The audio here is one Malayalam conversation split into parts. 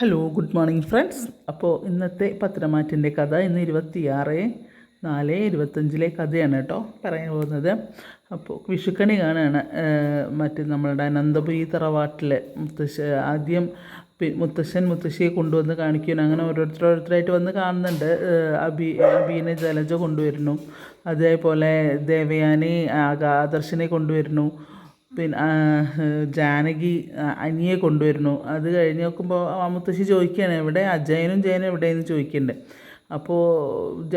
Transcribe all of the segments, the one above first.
ഹലോ ഗുഡ് മോർണിംഗ് ഫ്രണ്ട്സ് അപ്പോൾ ഇന്നത്തെ പത്രമാറ്റിന്റെ കഥ ഇന്ന് ഇരുപത്തിയാറ് നാല് ഇരുപത്തഞ്ചിലെ കഥയാണ് കേട്ടോ പറയാൻ പോകുന്നത്. അപ്പോൾ വിഷുക്കണി കാണുകയാണ് മറ്റ് നമ്മളുടെ അനന്തപുരി തറവാട്ടിൽ മുത്തശ്ശ ആദ്യം മുത്തശ്ശൻ മുത്തശ്ശിയെ കൊണ്ടുവന്ന് കാണിക്കുന്നു അങ്ങനെ ഓരോരുത്തർ ഓരോരുത്തരായിട്ട് വന്ന് കാണുന്നുണ്ട്. അബി അബീനെ ജലജ കൊണ്ടുവരുന്നു. അതേപോലെ ദേവയാനി ആകാ ആദർശനെ കൊണ്ടുവരുന്നു. പിന്നെ ജാനകി അനിയെ കൊണ്ടുവരുന്നു. അത് കഴിഞ്ഞ് നോക്കുമ്പോൾ ആ മുത്തശ്ശി ചോദിക്കുകയാണ് എവിടെ? അജയനും ജയനും എവിടെയെന്ന് ചോദിക്കുന്നുണ്ട് അപ്പോൾ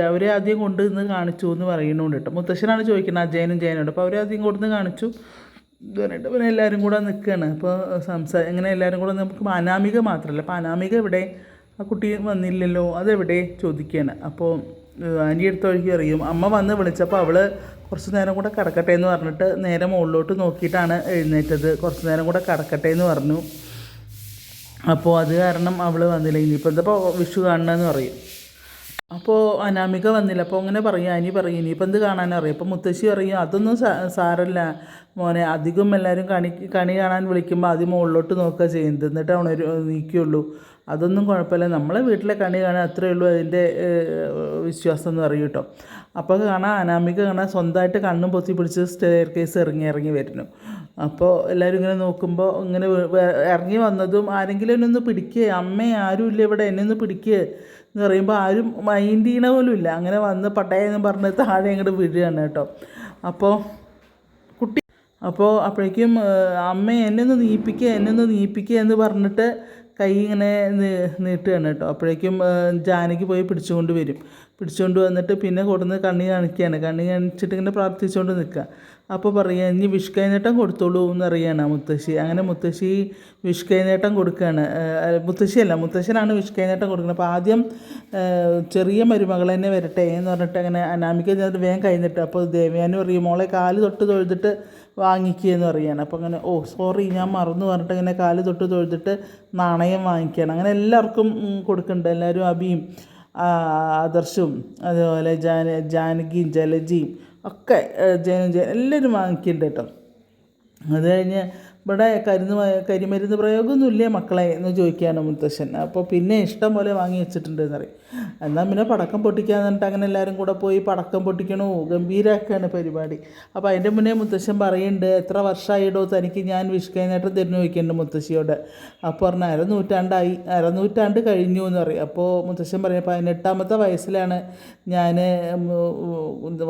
അവരെ ആദ്യം കൊണ്ട് നിന്ന് കാണിച്ചു എന്ന് പറയുന്നുണ്ട് കേട്ടോ. മുത്തശ്ശനാണ് ചോദിക്കുന്നത് അജയനും ജയനോട് അപ്പോൾ അവരെ ആദ്യം കൊണ്ടുവന്ന് കാണിച്ചു ഇത് പറഞ്ഞിട്ട് പിന്നെ എല്ലാവരും കൂടെ നിൽക്കുകയാണ് അപ്പോൾ സംസാ ഇങ്ങനെ എല്ലാവരും കൂടെ നമുക്ക് അനാമിക മാത്രമല്ല അപ്പോൾ അനാമിക എവിടെ? ആ കുട്ടി വന്നില്ലല്ലോ അതെവിടെ? ചോദിക്കുകയാണ്. അപ്പോൾ ആന്റി എടുത്ത വഴിക്ക് അറിയും അമ്മ വന്ന് വിളിച്ചപ്പോൾ അവൾ കുറച്ച് നേരം കൂടെ കിടക്കട്ടെ എന്ന് പറഞ്ഞിട്ട് നേരെ മുകളിലോട്ട് നോക്കിയിട്ടാണ് എഴുന്നേറ്റത്. കുറച്ച് നേരം കൂടെ കിടക്കട്ടെ എന്ന് പറഞ്ഞു. അപ്പോൾ അത് കാരണം അവൾ വന്നില്ല. ഇനിയിപ്പോൾ എന്താ വിഷു കാണണമെന്ന് പറയും. അപ്പോൾ അനാമിക വന്നില്ല. അപ്പോൾ അങ്ങനെ പറയും അനി പറയും ഇനിയിപ്പോൾ എന്ത് കാണാനറിയാം അപ്പോൾ മുത്തശ്ശി പറയും അതൊന്നും സാരല്ല. മോനെ അധികം എല്ലാവരും കണി കണി കാണാൻ വിളിക്കുമ്പോൾ ആദ്യം മുകളിലോട്ട് നോക്കുക ചെയ്യുന്നത്. എന്നിട്ട് ഒരു നീക്കുകയുള്ളൂ അതൊന്നും കുഴപ്പമില്ല. നമ്മളെ വീട്ടിലെ കണി കാണാൻ അത്രയേ ഉള്ളൂ. അതിന്റെ വിശ്വാസം എന്ന് പറയും കേട്ടോ. അപ്പോൾ കാണാൻ അനാമിക കാണാൻ സ്വന്തമായിട്ട് കണ്ണും പൊത്തി പിടിച്ച് സ്റ്റെയർ കേസ് ഇറങ്ങി ഇറങ്ങി വരുന്നു. അപ്പോൾ എല്ലാവരും ഇങ്ങനെ നോക്കുമ്പോൾ ഇങ്ങനെ ഇറങ്ങി വന്നതും ആരെങ്കിലും എന്നെ ഒന്ന് പിടിക്കുക അമ്മേ ആരുമില്ല ഇവിടെ എന്നെ ഒന്ന് പിടിക്കുക എന്ന് പറയുമ്പോൾ ആരും മൈൻഡ് ചെയ്യണ പോലും ഇല്ല. അങ്ങനെ വന്ന് പട്ടയെന്ന് പറഞ്ഞ് താഴെ അങ്ങോട്ട് വീഴുകയാണ് കേട്ടോ. അപ്പോൾ കുട്ടി അപ്പോൾ അപ്പോഴേക്കും അമ്മ എന്നെ ഒന്ന് നീപ്പിക്കുക എന്നെ ഒന്ന് നീപ്പിക്കുക എന്ന് പറഞ്ഞിട്ട് കൈ ഇങ്ങനെ നീട്ടുകയാണ് കേട്ടോ. അപ്പോഴേക്കും ജാനകി പോയി പിടിച്ചുകൊണ്ട് വരും. പിടിച്ചുകൊണ്ട് വന്നിട്ട് പിന്നെ കൊടുന്ന് കണ്ണി കാണിക്കുകയാണ്. കണ്ണി കാണിച്ചിട്ട് ഇങ്ങനെ പ്രാർത്ഥിച്ചുകൊണ്ട് നിൽക്കുക. അപ്പോൾ പറയുക ഇനി വിഷ് കൈനേട്ടം കൊടുത്തോളൂ എന്നറിയാണ് മുത്തശ്ശി. അങ്ങനെ മുത്തശ്ശി വിഷ്കൈനേട്ടം കൊടുക്കുകയാണ്. മുത്തശ്ശിയല്ല മുത്തശ്ശനാണ് വിഷ് കൈനേട്ടം കൊടുക്കുന്നത്. അപ്പോൾ ആദ്യം ചെറിയ മരുമകൾ തന്നെ വരട്ടെ എന്ന് പറഞ്ഞിട്ട് അങ്ങനെ അനാമിക ചെന്നിട്ട് വേഗം കഴിഞ്ഞിട്ട് അപ്പോൾ ദേവയാനി പറയും മോളെ കാൽ തൊട്ട് തൊഴുതിട്ട് വാങ്ങിക്കുക എന്ന് പറയുകയാണ്. അപ്പോൾ അങ്ങനെ ഓ സോറി ഞാൻ മറന്നു പറഞ്ഞിട്ട് ഇങ്ങനെ കാൽ തൊട്ട് തൊഴുതിട്ട് നാണയം വാങ്ങിക്കുകയാണ്. അങ്ങനെ എല്ലാവർക്കും കൊടുക്കുന്നുണ്ട്. എല്ലാവരും അബിയും ആദർശും അതുപോലെ ജാന ജാനകിയും ജലജിയും ഒക്കെ എല്ലാവരും വാങ്ങിക്കുന്നുണ്ട് കേട്ടോ. അത് കഴിഞ്ഞ് ഇവിടെ കരുന്ന് കരിമരുന്ന് പ്രയോഗമൊന്നുമില്ലേ മക്കളെ എന്ന് ചോദിക്കുകയാണ് മുത്തശ്ശൻ. അപ്പോൾ പിന്നെ ഇഷ്ടം പോലെ വാങ്ങി വെച്ചിട്ടുണ്ട് എന്ന് പറയും. എന്നാൽ പിന്നെ പടക്കം പൊട്ടിക്കാന്ന് പറഞ്ഞിട്ട് അങ്ങനെ എല്ലാവരും കൂടെ പോയി പടക്കം പൊട്ടിക്കണോ ഗംഭീരമാക്കുകയാണ് പരിപാടി. അപ്പോൾ അതിന്റെ മുന്നേ മുത്തശ്ശൻ പറയുന്നുണ്ട് എത്ര വർഷമായിടോ തനിക്ക് ഞാൻ വിഷ്കൈനേട്ടം തിരിഞ്ഞു ചോദിക്കുന്നുണ്ട് മുത്തശ്ശിയോട്. അപ്പോൾ പറഞ്ഞ അരനൂറ്റാണ്ടായി അരനൂറ്റാണ്ട് അര കഴിഞ്ഞു എന്ന് പറയും. അപ്പോൾ മുത്തശ്ശൻ പറയും പതിനെട്ടാമത്തെ വയസ്സിലാണ് ഞാൻ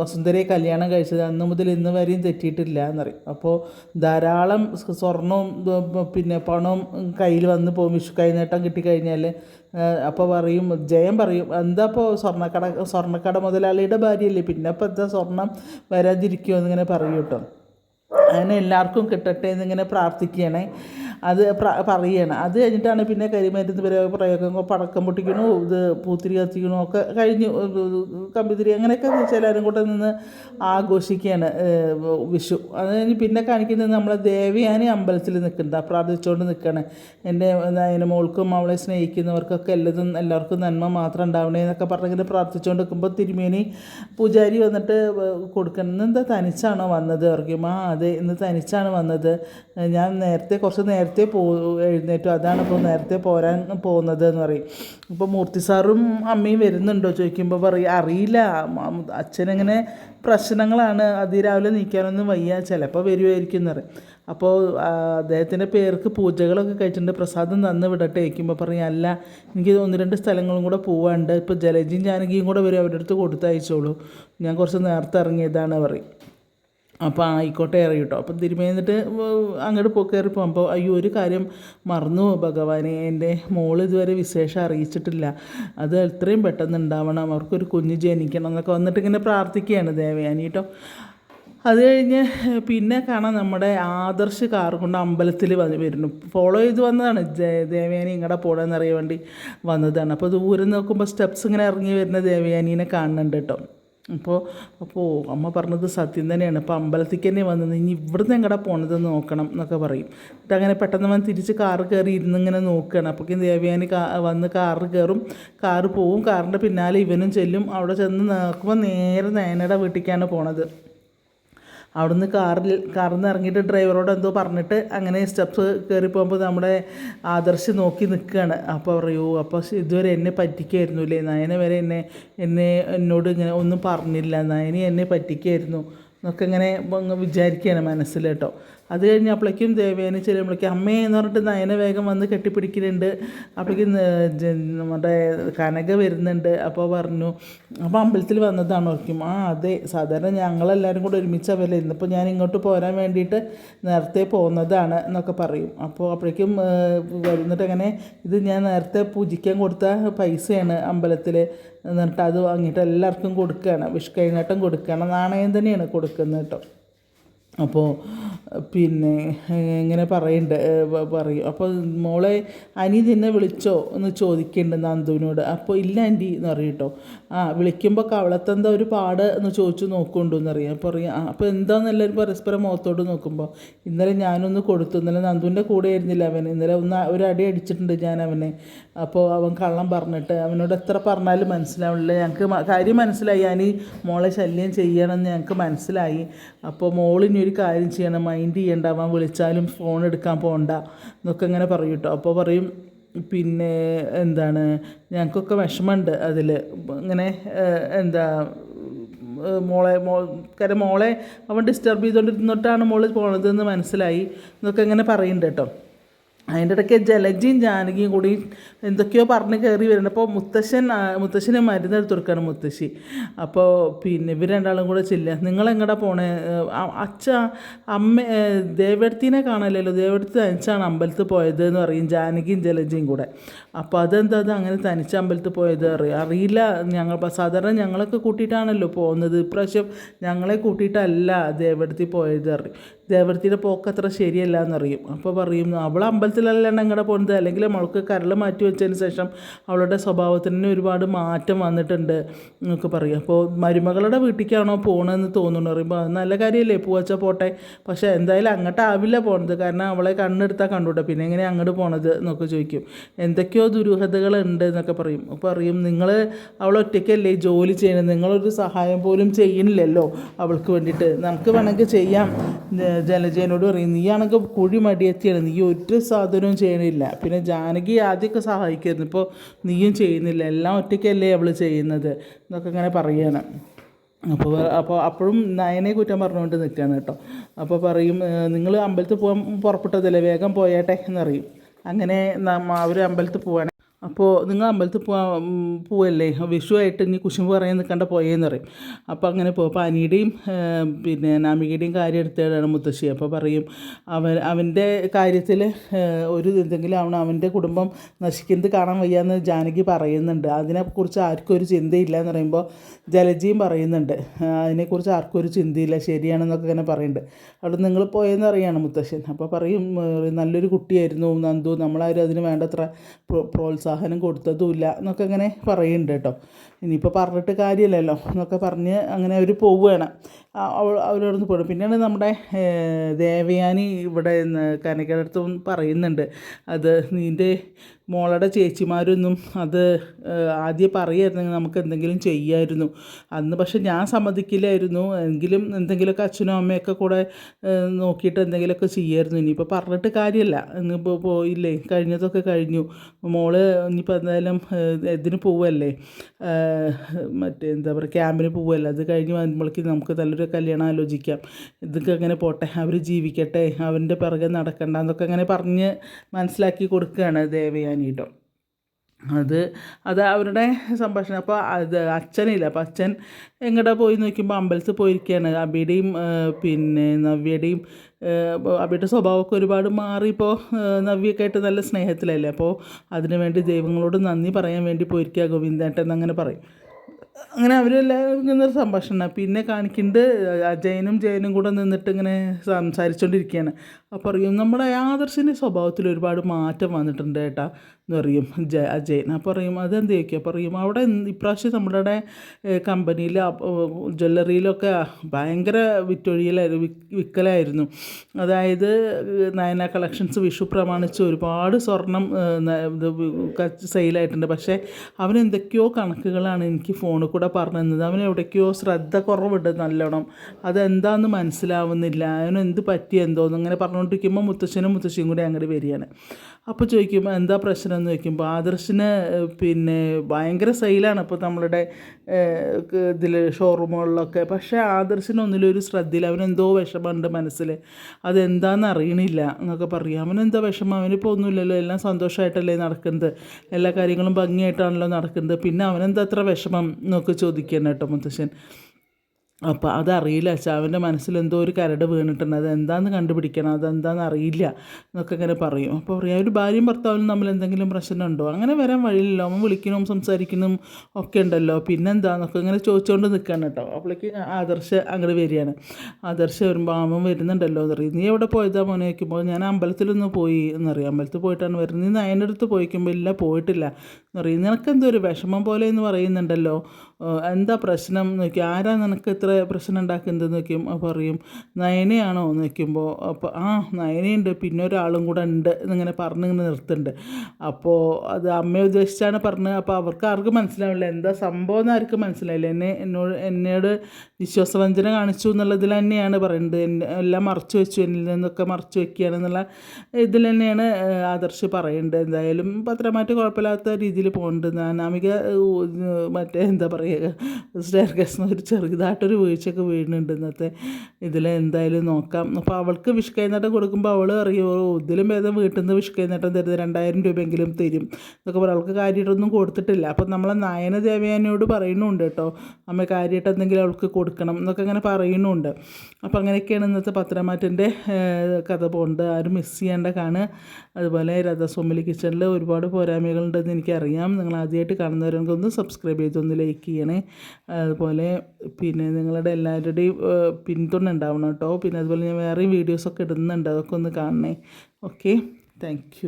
വസുന്ധരയെ കല്യാണം കഴിച്ചത്. അന്ന് മുതൽ ഇന്ന് വരെയും തെറ്റിയിട്ടില്ല എന്നറിയും അപ്പോൾ ധാരാളം സ്വർണവും പിന്നെ പണവും കയ്യിൽ വന്ന് പോകും വിഷു കൈനേട്ടം കിട്ടിക്കഴിഞ്ഞാൽ അപ്പോൾ പറയും ജയം പറയും എന്താ ഇപ്പോൾ സ്വർണക്കട സ്വർണക്കട മുതലാളിയുടെ ഭാര്യയല്ലേ പിന്നെ അപ്പോൾ എന്താ സ്വർണം വരാതിരിക്കുമോ എന്നിങ്ങനെ പറയും അങ്ങനെ എല്ലാവർക്കും കിട്ടട്ടെ എന്നിങ്ങനെ പ്രാർത്ഥിക്കുകയാണേ. അത് പ്ര പറയണം. അത് കഴിഞ്ഞിട്ടാണ് പിന്നെ കരിമരുന്ന് വരെ പ്രയോഗം പടക്കം പൊട്ടിക്കണു ഇത് പൂത്തിരി കത്തിക്കണു ഒക്കെ കഴിഞ്ഞു. കമ്പിത്തിരി അങ്ങനെയൊക്കെ ചിലരും കൂടെ നിന്ന് ആഘോഷിക്കുകയാണ് വിഷു. അത് കഴിഞ്ഞ് പിന്നെ കാണിക്കുന്നത് നമ്മളെ ദേവിയാനി അമ്പലത്തിൽ നിൽക്കുന്നത് പ്രാർത്ഥിച്ചുകൊണ്ട് നിൽക്കണേ. എന്റെ അതിന് മോൾക്കും അവളെ സ്നേഹിക്കുന്നവർക്കൊക്കെ എല്ലാതും എല്ലാവർക്കും നന്മ മാത്രം ഉണ്ടാവണേ എന്നൊക്കെ പറഞ്ഞിങ്ങനെ പ്രാർത്ഥിച്ചുകൊണ്ട് നിൽക്കുമ്പോൾ തിരുമേനി പൂജാരി വന്നിട്ട് കൊടുക്കണം. എന്താ തനിച്ചാണോ വന്നത്? അറിയുമ്പോൾ ആ അതെ ഇന്ന് തനിച്ചാണ് വന്നത്. ഞാൻ നേരത്തെ കുറച്ച് നേരത്തെ പോ എഴുന്നേറ്റു. അതാണ് ഇപ്പോൾ നേരത്തെ പോരാൻ പോകുന്നത് എന്ന് പറയും. ഇപ്പോൾ മൂർത്തി സാറും അമ്മയും വരുന്നുണ്ടോ? ചോദിക്കുമ്പോൾ പറയും അറിയില്ല. അച്ഛനങ്ങനെ പ്രശ്നങ്ങളാണ്. അതിരാവിലെ നീക്കാനൊന്നും വയ്യ. ചിലപ്പോൾ വരുമായിരിക്കും എന്ന് പറയും. അപ്പോൾ അദ്ദേഹത്തിന്റെ പേർക്ക് പൂജകളൊക്കെ കഴിച്ചിട്ടുണ്ട്. പ്രസാദം തന്ന് വിടട്ടെ വയ്ക്കുമ്പോൾ പറയും അല്ല എനിക്ക് ഒന്ന് രണ്ട് സ്ഥലങ്ങളും കൂടെ പോവാണ്ട് ഇപ്പോൾ ജലജിയും ജാനകിയും കൂടെ വരും. അവരുടെ അടുത്ത് കൊടുത്തയച്ചോളൂ. ഞാൻ കുറച്ച് നേരത്തെ ഇറങ്ങിയതാണ് പറയും. അപ്പോൾ ആയിക്കോട്ടെ അറിയട്ടോ. അപ്പം തിരുമേന്നിട്ട് അങ്ങോട്ട് പോ കയറി അപ്പോൾ അയ്യോ ഒരു കാര്യം മറന്നു ഭഗവാനെ. എന്റെ മോൾ ഇതുവരെ വിശേഷം അറിയിച്ചിട്ടില്ല. അത് എത്രയും പെട്ടെന്ന് ഉണ്ടാവണം. അവർക്കൊരു കുഞ്ഞ് ജനിക്കണം എന്നൊക്കെ വന്നിട്ട് ഇങ്ങനെ പ്രാർത്ഥിക്കുകയാണ് ദേവയാനി കേട്ടോ. അത് കഴിഞ്ഞ് പിന്നെ കാണാം നമ്മുടെ ആദർശ് കാർ കൊണ്ട് അമ്പലത്തിൽ വരുന്നു. ഫോളോ ചെയ്ത് വന്നതാണ്. ദേവയാനി ഇങ്ങടെ പോകണമെന്നറിയാൻ വേണ്ടി വന്നതാണ്. അപ്പോൾ ദൂരം നോക്കുമ്പോൾ സ്റ്റെപ്സ് ഇങ്ങനെ ഇറങ്ങി വരുന്ന ദേവയാനീനെ കാണുന്നുണ്ട് കേട്ടോ. അപ്പോൾ അപ്പോൾ അമ്മ പറഞ്ഞത് സത്യം തന്നെയാണ്. അപ്പോൾ അമ്പലത്തിലേക്ക് തന്നെ വന്നത് ഇനി ഇവിടുന്ന് എങ്ങടെ പോണത് നോക്കണം എന്നൊക്കെ പറയും. എന്നിട്ട് അങ്ങനെ പെട്ടെന്ന് വന്ന് തിരിച്ച് കാറ് കയറി ഇരുന്ന് ഇങ്ങനെ നോക്കുകയാണ് അപ്പോഴേക്കും ദേവയാനി കാ വന്ന് കാറ് കയറും. കാറ് പോവും. കാറിന്റെ പിന്നാലെ ഇവനും ചെല്ലും. അവിടെ ചെന്ന് നോക്കുമ്പോൾ നേരെ നയനയുടെ വീട്ടിലേക്കാണ് പോണത്. അവിടുന്ന് കാറിൽ കാറിൽ നിന്ന് ഇറങ്ങിയിട്ട് ഡ്രൈവറോട് എന്തോ പറഞ്ഞിട്ട് അങ്ങനെ സ്റ്റെപ്സ് കയറി പോകുമ്പോൾ നമ്മുടെ ആദർശ് നോക്കി നിൽക്കുകയാണ്. അപ്പോൾ പറയൂ അപ്പോൾ ഇതുവരെ എന്നെ പറ്റിക്കായിരുന്നു അല്ലേ നയന വരെ എന്നെ എന്നെ എന്നോട് ഇങ്ങനെ ഒന്നും പറഞ്ഞില്ല. നയനി എന്നെ പറ്റിക്കായിരുന്നു. എന്നൊക്കെ ഇങ്ങനെ വിചാരിക്കുകയാണ് മനസ്സിൽ കേട്ടോ. അത് കഴിഞ്ഞപ്പോഴേക്കും ദേവേനെ ചെല്ലുമ്പോഴേക്കും അമ്മേ എന്ന് പറഞ്ഞിട്ട് നയന വേഗം വന്ന് കെട്ടിപ്പിടിക്കുന്നുണ്ട് അപ്പോഴേക്കും നമ്മുടെ കനക വരുന്നുണ്ട്. അപ്പോൾ പറഞ്ഞു അപ്പോൾ അമ്പലത്തിൽ വന്നതാണ് ഓർക്കും. ആ അതെ. സാധാരണ ഞങ്ങളെല്ലാവരും കൂടെ ഒരുമിച്ച് ഒരുമിച്ചവല്ലേ. ഇന്നിപ്പോൾ ഞാൻ ഇങ്ങോട്ട് പോരാൻ വേണ്ടിയിട്ട് നേരത്തെ പോകുന്നതാണ് എന്നൊക്കെ പറയും. അപ്പോൾ അപ്പോഴേക്കും വരുന്നിട്ട് അങ്ങനെ ഇത് ഞാൻ നേരത്തെ പൂജിക്കാൻ കൊടുത്ത പൈസയാണ് അമ്പലത്തിൽ എന്നിട്ട് അത് വാങ്ങിയിട്ട് എല്ലാവർക്കും കൊടുക്കുകയാണ് വിഷ് കൈനീട്ടം കൊടുക്കുകയാണ് നാണയം തന്നെയാണ് കൊടുക്കുന്നത് കേട്ടോ. അപ്പോൾ പിന്നെ ഇങ്ങനെ പറയണ്ട പറയും. അപ്പോൾ മോളെ അനി നിന്നെ വിളിച്ചോ? എന്ന് ചോദിക്കുന്നുണ്ട് നന്ദുവിനോട്. അപ്പോൾ ഇല്ല ആന്റി എന്ന് പറയും കേട്ടോ ആ വിളിക്കുമ്പോൾ കവളത്തെന്താ ഒരു പാട് എന്ന് ചോദിച്ചു നോക്കുന്നുണ്ടോ എന്ന് അറിയാം അപ്പോൾ അറിയാം ആ, അപ്പോൾ എന്താണെന്ന് എല്ലാവരും പരസ്പരം മുഖത്തോട്ട് നോക്കുമ്പോൾ ഇന്നലെ ഞാനൊന്ന് കൊടുത്തു. ഇന്നലെ നന്ദുവിന്റെ കൂടെ ആയിരുന്നില്ല അവൻ ഇന്നലെ ഒന്ന് ഒരു അടി അടിച്ചിട്ടുണ്ട് ഞാൻ അവനെ. അപ്പോൾ അവൻ കള്ളം പറഞ്ഞിട്ട് അവനോട് എത്ര പറഞ്ഞാലും മനസ്സിലാവില്ല ഞങ്ങൾക്ക് കാര്യം മനസ്സിലായി. അനി മോളെ ശല്യം ചെയ്യണമെന്ന് ഞങ്ങൾക്ക് മനസ്സിലായി. അപ്പോൾ മോളിനി ഒരു കാര്യം ചെയ്യണം. മൈൻഡ് ചെയ്യണ്ട അവൻ വിളിച്ചാലും ഫോൺ എടുക്കാൻ പോകണ്ട എന്നൊക്കെ ഇങ്ങനെ പറയും കേട്ടോ അപ്പോൾ പറയും പിന്നെ എന്താണ് ഞങ്ങൾക്കൊക്കെ വിഷമമുണ്ട് അതിൽ ഇങ്ങനെ എന്താ മോളെ മോ കാര്യം മോളെ അവൻ ഡിസ്റ്റർബ് ചെയ്തുകൊണ്ടിരുന്നിട്ടാണ് മോൾ പോണതെന്ന് മനസ്സിലായി എന്നൊക്കെ ഇങ്ങനെ പറയുന്നുണ്ട് കേട്ടോ അതിന്റെ ഇടയ്ക്ക് ജലജിയും ജാനകിയും കൂടി എന്തൊക്കെയോ പറഞ്ഞ് കയറി വരുന്നുണ്ട് അപ്പോൾ മുത്തശ്ശൻ മുത്തശ്ശന് മരുന്ന് എടുത്ത് കൊടുക്കുകയാണ് മുത്തശ്ശി. അപ്പോൾ പിന്നെ ഇവർ രണ്ടാളും കൂടെ ചെല്ലുക. നിങ്ങളെങ്ങടെ പോണേ? അച്ഛ അമ്മ ദേവടത്തിനെ കാണലല്ലോ ദേവടത്ത് തനിച്ചാണ് അമ്പലത്തിൽ പോയത് എന്ന് പറയും ജാനകിയും ജലജിയും കൂടെ. അപ്പോൾ അതെന്താ? അത് അങ്ങനെ തനിച്ച് അമ്പലത്തിൽ പോയത് അറിയാം. അറിയില്ല. ഞങ്ങൾ സാധാരണ ഞങ്ങളൊക്കെ കൂട്ടിയിട്ടാണല്ലോ പോകുന്നത്. ഇപ്രാവശ്യം ഞങ്ങളെ കൂട്ടിയിട്ടല്ല ദേവടത്തിൽ പോയത് അറിയും. ദേവടത്തിന്റെ പോക്ക് അത്ര ശരിയല്ല എന്നറിയും. അപ്പോൾ പറയും അവൾ അമ്പലത്തിലല്ലാണ്ട് കൂടെ പോകുന്നത് അല്ലെങ്കിൽ അവൾക്ക് കരൾ മാറ്റി വെച്ചതിന് ശേഷം അവളുടെ സ്വഭാവത്തിന് ഒരുപാട് മാറ്റം വന്നിട്ടുണ്ട് എന്നൊക്കെ പറയും. അപ്പോൾ മരുമകളുടെ വീട്ടിലേക്കാണോ പോകണമെന്ന് തോന്നുന്നു. പറയുമ്പോൾ നല്ല കാര്യമല്ലേ പൂവച്ച പോട്ടെ. പക്ഷേ എന്തായാലും അങ്ങോട്ട് ആവില്ല പോണത്. കാരണം അവളെ കണ്ണെടുത്താൽ കണ്ടുകൂട്ടെ പിന്നെ എങ്ങനെ അങ്ങോട്ട് പോണത് എന്നൊക്കെ ചോദിക്കും. എന്തൊക്കെയോ ദുരൂഹതകളുണ്ട് എന്നൊക്കെ പറയും. അപ്പോൾ പറയും നിങ്ങൾ ഈ ജോലി ചെയ്യണം? നിങ്ങളൊരു സഹായം പോലും ചെയ്യുന്നില്ലല്ലോ അവൾക്ക് വേണ്ടിയിട്ട് നമുക്ക് വേണമെങ്കിൽ ചെയ്യാം. ജലജയനോട് പറയും നീയാണെങ്കിൽ കുഴി മടിയെത്തിയാണ് നീ ഒരു സാധനവും ചെയ്യണില്ല. പിന്നെ ജാനകി ആദ്യമൊക്കെ സഹായിക്കുന്നു ഇപ്പോൾ നീയും ചെയ്യുന്നില്ല. എല്ലാം ഒറ്റയ്ക്കല്ലേ അവൾ ചെയ്യുന്നത്? എന്നൊക്കെ ഇങ്ങനെ പറയണം. അപ്പോൾ അപ്പോൾ അപ്പോഴും നയനെ കുറ്റം പറഞ്ഞുകൊണ്ട് നിൽക്കുകയാണ് കേട്ടോ. അപ്പോൾ പറയും നിങ്ങൾ അമ്പലത്തിൽ പോകാൻ പുറപ്പെട്ടതല്ലേ? വേഗം പോയാട്ടെ എന്നറിയും. അങ്ങനെ നമ്മ അവർ അമ്പലത്തിൽ പോവാണ്. അപ്പോൾ നിങ്ങൾ അമ്പലത്തിൽ പോവാ പോവല്ലേ? വിഷുവായിട്ട് ഇനി കുശുമ്പ് പറയാൻ നിൽക്കണ്ട പോയേന്ന് പറയും. അപ്പോൾ അങ്ങനെ പോകും അപ്പോൾ അനിയുടെയും പിന്നെ നാമികയുടെയും കാര്യം എടുത്തതാണ് മുത്തശ്ശി. അപ്പോൾ പറയും അവൻ അവന്റെ കാര്യത്തിൽ ഒരു എന്തെങ്കിലും ആവണം. അവന്റെ കുടുംബം നശിക്കുന്നത് കാണാൻ വയ്യാന്ന് ജാനകി പറയുന്നുണ്ട്. അതിനെക്കുറിച്ച് ആർക്കും ഒരു ചിന്തയില്ല എന്ന് പറയുമ്പോൾ ജലജിയും പറയുന്നുണ്ട്. അതിനെക്കുറിച്ച് ആർക്കും ഒരു ചിന്തയില്ല. ശരിയാണെന്നൊക്കെ ഇങ്ങനെ പറയുന്നുണ്ട്. അവിടെ നിങ്ങൾ പോയെന്ന് അറിയാണ് മുത്തശ്ശൻ. അപ്പോൾ പറയും നല്ലൊരു കുട്ടിയായിരുന്നു നന്ദു. നമ്മളാരും അതിന് വേണ്ടത്ര പ്രോ- പ്രോത്സാഹനം കൊടുത്തതുമില്ല എന്നൊക്കെ ഇങ്ങനെ പറയുന്നുണ്ട് കേട്ടോ. ഇനിയിപ്പോൾ പറഞ്ഞിട്ട് കാര്യമില്ലല്ലോ എന്നൊക്കെ പറഞ്ഞ് അങ്ങനെ അവർ പോവുകയാണ്. അവരോടൊന്ന് പോകണം പിന്നെയാണ് നമ്മുടെ ദേവയാനി ഇവിടെ കനകടുത്ത് പറയുന്നുണ്ട്. അത് നിന്റെ മോളുടെ ചേച്ചിമാരൊന്നും അത് ആദ്യം പറയായിരുന്നെങ്കിൽ നമുക്ക് എന്തെങ്കിലും ചെയ്യായിരുന്നു. അന്ന് പക്ഷെ ഞാൻ സമ്മതിക്കില്ലായിരുന്നു. എങ്കിലും എന്തെങ്കിലുമൊക്കെ അച്ഛനും അമ്മയൊക്കെ കൂടെ നോക്കിയിട്ട് എന്തെങ്കിലുമൊക്കെ ചെയ്യായിരുന്നു. ഇനിയിപ്പോൾ പറഞ്ഞിട്ട് കാര്യമല്ല. ഇന്നിപ്പോൾ പോയില്ലേ? കഴിഞ്ഞതൊക്കെ കഴിഞ്ഞു. മോൾ ഇനിയിപ്പോൾ എന്തായാലും ഇതിന് പോവല്ലേ? മറ്റേ എന്താ പറയുക ക്യാമ്പിന് പോവല്ലേ? അത് കഴിഞ്ഞ് വരുമ്പോഴേക്കും നമുക്ക് നല്ലൊരു കല്യാണം ആലോചിക്കാം. ഇതൊക്കെ അങ്ങനെ പോട്ടെ അവർ ജീവിക്കട്ടെ അവന്റെ പിറകെ നടക്കണ്ട എന്നൊക്കെ അങ്ങനെ പറഞ്ഞ് മനസ്സിലാക്കി കൊടുക്കുകയാണ് ദേവയാനി അത് അത് അവരുടെ സംഭാഷണം. അപ്പോൾ അത് അച്ഛനില്ല അപ്പോൾ അച്ഛൻ എങ്ങോട്ടാ പോയി നോക്കുമ്പോൾ അമ്പലത്തിൽ പോയിരിക്കുകയാണ്. അബിയുടെയും പിന്നെ നവ്യയുടെയും അബിയുടെ സ്വഭാവമൊക്കെ ഒരുപാട് മാറി ഇപ്പോൾ നവ്യൊക്കെ ആയിട്ട് നല്ല സ്നേഹത്തിലല്ലേ? അപ്പോൾ അതിനു വേണ്ടി ദൈവങ്ങളോട് നന്ദി പറയാൻ വേണ്ടി പോയിരിക്കുക ഗോവിന്ദേട്ടൻ എന്നങ്ങനെ പറയും. അങ്ങനെ അവരെല്ലാവരും ഒരു സംഭാഷണം പിന്നെ കാണിക്കുന്നുണ്ട് അജയനും ജയനും കൂടെ നിന്നിട്ട് ഇങ്ങനെ സംസാരിച്ചുകൊണ്ടിരിക്കുകയാണ് അപ്പോൾ പറയും നമ്മുടെ ആദർശിന്റെ സ്വഭാവത്തിൽ ഒരുപാട് മാറ്റം വന്നിട്ടുണ്ട് ഏട്ടാ. എന്ന് പറയും ജയ അജയൻ അപ്പോൾ പറയും അതെന്ത് ചോദിക്കുക പറയും അവിടെ ഇപ്രാവശ്യം നമ്മുടെ കമ്പനിയിൽ ജ്വല്ലറിയിലൊക്കെ ഭയങ്കര വിറ്റൊഴിയിലായിരുന്നു വിൽക്കലായിരുന്നു അതായത് നയന കളക്ഷൻസ് വിഷു പ്രമാണിച്ച് ഒരുപാട് സ്വർണം സെയിലായിട്ടുണ്ട്. പക്ഷേ അവൻ എന്തൊക്കെയോ കണക്കുകളാണ് എനിക്ക് ഫോണിൽ കൂടെ പറഞ്ഞു തന്നത് അവൻ എവിടേക്കോ ശ്രദ്ധ കുറവുണ്ട് നല്ലോണം. അതെന്താന്ന് മനസ്സിലാവുന്നില്ല. അവന് എന്ത് പറ്റി എന്തോന്ന് അങ്ങനെ പറഞ്ഞുകൊണ്ടിരിക്കുമ്പോൾ മുത്തശ്ശനും മുത്തശ്ശിയും കൂടി അങ്ങോട്ട് വരികയാണ്. അപ്പോൾ ചോദിക്കുമ്പോൾ എന്താ പ്രശ്നം? എന്ന് ചോദിക്കുമ്പോൾ ആദർശിന് പിന്നെ ഭയങ്കര സെയിലാണ് ഇപ്പോൾ നമ്മളുടെ ഇതിൽ ഷോറൂമുകളിലൊക്കെ പക്ഷേ ആദർശിനൊന്നിലും ഒരു ശ്രദ്ധയില്ല. അവനെന്തോ വിഷമമുണ്ട് മനസ്സിൽ അതെന്താണെന്ന് അറിയണില്ല എന്നൊക്കെ പറയും. അവനെന്തോ വിഷമം. അവനിപ്പോൾ ഒന്നുമില്ലല്ലോ. എല്ലാം സന്തോഷമായിട്ടല്ലേ നടക്കുന്നത്. എല്ലാ കാര്യങ്ങളും ഭംഗിയായിട്ടാണല്ലോ നടക്കുന്നത്. പിന്നെ അവനെന്താ അത്ര വിഷമം എന്നൊക്കെ ചോദിക്കണം കേട്ടോ മുത്തശ്ശൻ. അപ്പോൾ അതറിയില്ല അച്ഛാ അവന്റെ മനസ്സിൽ എന്തോ ഒരു കരട് വീണിട്ടുണ്ട്. അത് എന്താന്ന് കണ്ടുപിടിക്കണം? അതെന്താണെന്ന് അറിയില്ല എന്നൊക്കെ ഇങ്ങനെ പറയും. അപ്പോൾ പറയാം ഒരു ഭാര്യയും ഭർത്താവിനും തമ്മിൽ എന്തെങ്കിലും പ്രശ്നമുണ്ടോ? അങ്ങനെ വരാൻ വഴിയില്ലല്ലോ. അവൻ വിളിക്കണം സംസാരിക്കണം ഒക്കെ ഉണ്ടല്ലോ. പിന്നെന്താന്നൊക്കെ ഇങ്ങനെ ചോദിച്ചുകൊണ്ട് നിൽക്കുകയാണ് കേട്ടോ. അപ്പോഴേക്ക് ആദർശ അങ്ങോട്ട് വരികയാണ്. ആദർശ വരുമ്പോൾ അവൻ വരുന്നുണ്ടല്ലോ എന്നറിയും നീ എവിടെ പോയതാ മോനെ? വയ്ക്കുമ്പോൾ ഞാൻ അമ്പലത്തിലൊന്ന് പോയി എന്നറിയാം. അമ്പലത്തിൽ പോയിട്ടാണ് വരുന്നത്. നീ നയന്റെ അടുത്ത് പോയിക്കുമ്പോൾ ഇല്ല പോയിട്ടില്ല എന്നറിയും. നിനക്കെന്തോ ഒരു വിഷമം പോലെ എന്ന് പറയുന്നുണ്ടല്ലോ. എന്താ പ്രശ്നം എന്ന് നോക്കി ആരാ നിനക്ക് ഇത്ര പ്രശ്നം ഉണ്ടാക്കുന്നതെന്ന് അപ്പോൾ പറയും. നയനയാണോ എന്ന് നോക്കുമ്പോൾ അപ്പോൾ ആ നയനയുണ്ട് പിന്നെ ഒരാളും കൂടെ ഉണ്ട് എന്നിങ്ങനെ പറഞ്ഞ് ഇങ്ങനെ നിർത്തുന്നുണ്ട്. അപ്പോൾ അത് അമ്മയെ ഉദ്ദേശിച്ചാണ് പറഞ്ഞത്. അപ്പോൾ അവർക്ക് ആർക്കും മനസ്സിലാവില്ല. എന്താ സംഭവം എന്ന് ആർക്കും മനസ്സിലായില്ല എന്നെ എന്നോട് എന്നോട് വിശ്വാസവഞ്ചന കാണിച്ചു എന്നുള്ളതിൽ തന്നെയാണ് പറയുന്നത് എല്ലാം മറച്ചു വെച്ചു എന്നിൽ നിന്നൊക്കെ മറച്ചു വെക്കുകയാണെന്നുള്ള ഇതിൽ തന്നെയാണ് ആദർശ് പറയുന്നത് എന്തായാലും പത്രമായിട്ട് കുഴപ്പമില്ലാത്ത രീതിയിൽ പോകുന്നുണ്ട് നാനാമിക മറ്റേ എന്താ പറയുക സ്റ്റെയർ കേസിന് ഒരു ചെറുതായിട്ടൊരു വീഴ്ചയൊക്കെ വീഴുന്നുണ്ട് ഇന്നത്തെ ഇതിൽ എന്തായാലും നോക്കാം. അപ്പോൾ അവൾക്ക് വിഷ് കൈനീട്ടം കൊടുക്കുമ്പോൾ അവൾ അറിയുമോ ഇതിലും ഭേദം വീട്ടിൽ നിന്ന് വിഷ് കൈനീട്ടം തരുന്നത് രണ്ടായിരം രൂപയെങ്കിലും തരും എന്നൊക്കെ പറയും. അവൾക്ക് കാര്യമായിട്ടൊന്നും കൊടുത്തിട്ടില്ല. അപ്പോൾ നമ്മളെ നയന ദേവയാനോട് പറയുന്നുണ്ട് കേട്ടോ അമ്മ കാര്യമായിട്ട് എന്തെങ്കിലും അവൾക്ക് കൊടുക്കണം എന്നൊക്കെ അങ്ങനെ പറയുന്നുണ്ട്. അപ്പോൾ അങ്ങനെയൊക്കെയാണ് ഇന്നത്തെ പത്രമാറ്റിന്റെ കഥ പോകുന്നത് ആരും മിസ് ചെയ്യേണ്ട കാണുക. അതുപോലെ രഥസ്വാമിലി കിച്ചണിൽ ഒരുപാട് പോരായ്മകളുണ്ടെന്ന് എനിക്കറിയാം. നിങ്ങൾ ആദ്യമായിട്ട് കാണുന്നവരെങ്കിൽ ഒന്ന് സബ്സ്ക്രൈബ് ചെയ്തൊന്ന് ലൈക്ക് ലൈക്ക് ചെയ്യണേ. അതുപോലെ പിന്നെ നിങ്ങളുടെ എല്ലാവരുടെയും പിന്തുണ ഉണ്ടാവണം കേട്ടോ. പിന്നെ അതുപോലെ ഞാൻ വേറെയും വീഡിയോസൊക്കെ ഇടുന്നുണ്ട്. അതൊക്കെ ഒന്ന് കാണണേ. Okay thank